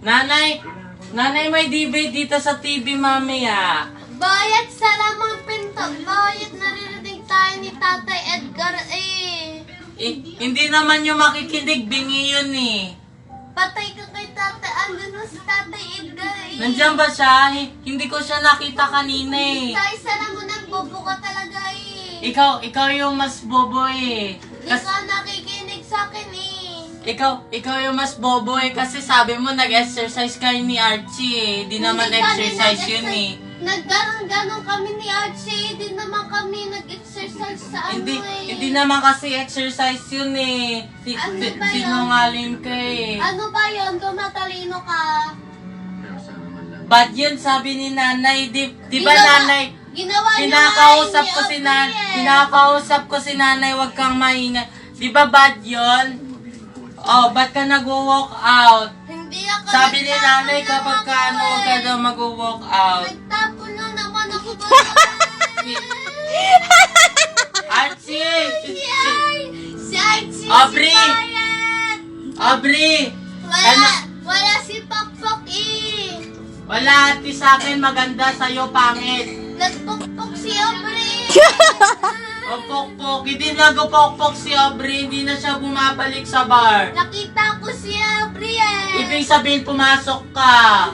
Nanay, nanay may DVD dito sa TV mamaya. Bayad sa lamang pinto. Bayad naririnig tayo ni Tatay Edgar eh. Eh, hindi naman yung makikinig, bingi yun eh. Patay ka kay Tatay. Andun mo si Tatay Edgar eh. Nandiyan ba siya? Hi- Hindi ko siya nakita kanina eh. Sa isa lang mo nagbobo ka talaga eh. Ikaw, ikaw yung mas bobo eh. Di Kas- ka nakikinig sa akin eh. Ikaw, ikaw yung mas bobo eh. Kasi sabi mo nag-exercise kayo ni Archie eh. Di naman Hindi kami exercise yun eh. nag-exercise. Nagganon-ganon kami ni Archie. Hindi naman kami nag-exercise sa ano Hindi, eh. hindi naman kasi exercise yun eh. Si, Ano si- ba yun? sinungaling ka eh. Ano ba yun? Tumatalino ka. Bad yun, sabi ni nanay. Di, di ba Ginawa- nanay? Ginawa niya Kinakausap nga ko yun si ni nanay. Aubrey eh. Kinakausap ko si nanay, wag kang maingay. Di ba bad yun? Oh, ba't ka nag-walk out? Hindi ako Sabi ni nagtapon nanay lang kapag ako ka ano, huwag ka eh. daw mag-walk out. Nagtapon lang naman ako ba? Archie! Si Ar- si Archie, Aubrey! si! Aubrey! Wala, Ano? wala si Pakpok eh. Wala ati sa akin, maganda sa'yo, pangit. Nagpukpok hindi nagpokpok si Aubrey, hindi na siya bumabalik sa bar. Nakita ko si Aubrey eh. Ibig sabihin, pumasok ka.